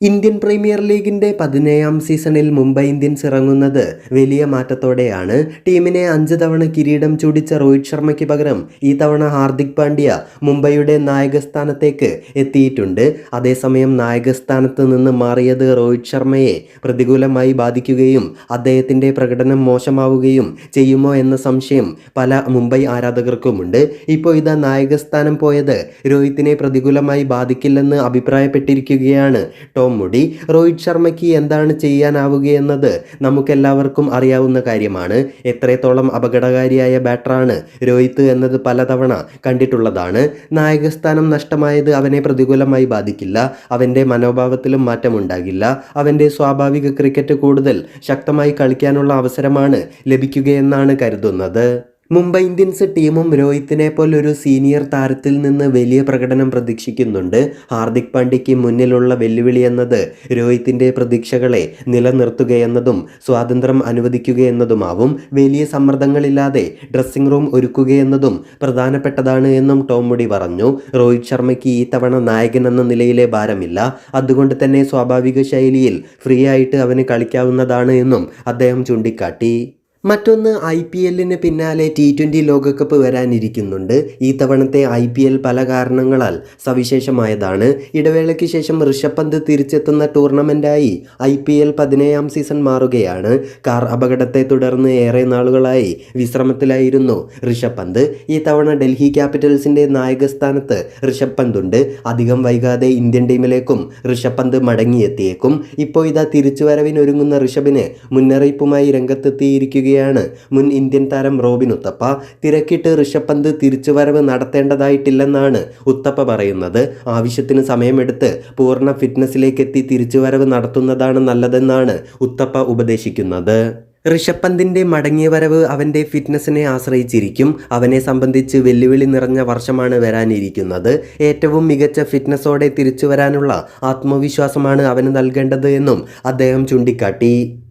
Indian premier ലീഗിന്റെ പതിനേഴാം സീസണിൽ മുംബൈ ഇന്ത്യൻസ് ഇറങ്ങുന്നത് വലിയ മാറ്റത്തോടെയാണ്. ടീമിനെ അഞ്ച് തവണ കിരീടം ചൂടിച്ച രോഹിത് ശർമ്മയ്ക്ക് പകരം ഈ തവണ ഹാർദിക് പാണ്ഡ്യ മുംബൈയുടെ നായകസ്ഥാനത്തേക്ക് എത്തിയിട്ടുണ്ട്. അതേസമയം നായകസ്ഥാനത്ത് നിന്ന് മാറിയത് രോഹിത് ശർമ്മയെ പ്രതികൂലമായി ബാധിക്കുകയും അദ്ദേഹത്തിന്റെ പ്രകടനം മോശമാവുകയും ചെയ്യുമോ എന്ന സംശയം പല മുംബൈ ആരാധകർക്കുമുണ്ട്. ഇപ്പോൾ ഇതാ നായകസ്ഥാനം പോയത് രോഹിത്തിനെ പ്രതികൂലമായി ബാധിക്കില്ലെന്ന് അഭിപ്രായപ്പെട്ടിരിക്കുകയാണ് മുടി? രോഹിത് ശർമ്മയ്ക്ക് എന്താണ് ചെയ്യാനാവുകയെന്നത് നമുക്കെല്ലാവർക്കും അറിയാവുന്ന കാര്യമാണ്. എത്രത്തോളം അപകടകാരിയായ ബാറ്ററാണ് രോഹിത് എന്നത് പലതവണ കണ്ടിട്ടുള്ളതാണ്. നായകസ്ഥാനം നഷ്ടമായത് അവനെ പ്രതികൂലമായി ബാധിക്കില്ല. അവന്റെ മനോഭാവത്തിലും മാറ്റമുണ്ടാകില്ല. അവന്റെ സ്വാഭാവിക ക്രിക്കറ്റ് കൂടുതൽ ശക്തമായി കളിക്കാനുള്ള അവസരമാണ് ലഭിക്കുകയെന്നാണ് കരുതുന്നത്. മുംബൈ ഇന്ത്യൻസ് ടീമും രോഹിത്തിനെ പോലൊരു സീനിയർ താരത്തിൽ നിന്ന് വലിയ പ്രകടനം പ്രതീക്ഷിക്കുന്നുണ്ട്. ഹാർദിക് പാണ്ഡ്യയ്ക്ക് മുന്നിലുള്ള വെല്ലുവിളി എന്നത് രോഹിത്തിന്റെ പ്രതീക്ഷകളെ നിലനിർത്തുകയെന്നതും സ്വാതന്ത്ര്യം അനുവദിക്കുകയെന്നതുമാവും. വലിയ സമ്മർദ്ദങ്ങളില്ലാതെ ഡ്രസ്സിംഗ് റൂം ഒരുക്കുകയെന്നതും പ്രധാനപ്പെട്ടതാണ് എന്നും ടോം മുടി പറഞ്ഞു. രോഹിത് ശർമ്മയ്ക്ക് ഈ തവണ നായകൻ എന്ന നിലയിലെ ഭാരമില്ല. അതുകൊണ്ട് തന്നെ സ്വാഭാവിക ശൈലിയിൽ ഫ്രീ ആയിട്ട് അവന് കളിക്കാവുന്നതാണ് എന്നും അദ്ദേഹം ചൂണ്ടിക്കാട്ടി. മറ്റൊന്ന് ഐ പി എല്ലിന് പിന്നാലെ ടി ട്വന്റി ലോകകപ്പ് വരാനിരിക്കുന്നുണ്ട്. ഈ തവണത്തെ ഐ പി എൽ പല കാരണങ്ങളാൽ സവിശേഷമായതാണ്. ഇടവേളയ്ക്ക് ശേഷം ഋഷഭ് പന്ത് തിരിച്ചെത്തുന്ന ടൂർണമെന്റായി ഐ പി എൽ പതിനേഴാം സീസൺ മാറുകയാണ്. കാർ അപകടത്തെ തുടർന്ന് ഏറെ നാളുകളായി വിശ്രമത്തിലായിരുന്നു ഋഷഭ് പന്ത് ഈ തവണ ഡൽഹി ക്യാപിറ്റൽസിന്റെ നായകസ്ഥാനത്ത് ഋഷഭ് പന്തുണ്ട് അധികം വൈകാതെ ഇന്ത്യൻ ടീമിലേക്കും ഋഷഭ് പന്ത് മടങ്ങിയെത്തിയേക്കും. ഇപ്പോൾ ഇതാ തിരിച്ചുവരവിനൊരുങ്ങുന്ന ഋഷഭിന് മുന്നറിയിപ്പുമായി രംഗത്തെത്തിയിരിക്കുകയാണ് മുൻ ഇന്ത്യൻ താരം റോബിൻ ഉത്തപ്പ തിരക്കിട്ട് ഋഷഭ് പന്ത് തിരിച്ചുവരവ് നടത്തേണ്ടതായിട്ടില്ലെന്നാണ് ഉത്തപ്പ പറയുന്നത്. ആവശ്യത്തിന് സമയമെടുത്ത് പൂർണ ഫിറ്റ്നസ്സിലേക്ക് എത്തി തിരിച്ചുവരവ് നടത്തുന്നതാണ് നല്ലതെന്നാണ് ഉത്തപ്പ ഉപദേശിക്കുന്നത്. ഋഷഭ് പന്തിന്റെ മടങ്ങിയ വരവ് അവന്റെ ഫിറ്റ്നസ്സിനെ ആശ്രയിച്ചിരിക്കും. അവനെ സംബന്ധിച്ച് വെല്ലുവിളി നിറഞ്ഞ വർഷമാണ് വരാനിരിക്കുന്നത്. ഏറ്റവും മികച്ച ഫിറ്റ്നസ്സോടെ തിരിച്ചു വരാനുള്ള ആത്മവിശ്വാസമാണ് അവന് നൽകേണ്ടത് എന്നും അദ്ദേഹം ചൂണ്ടിക്കാട്ടി.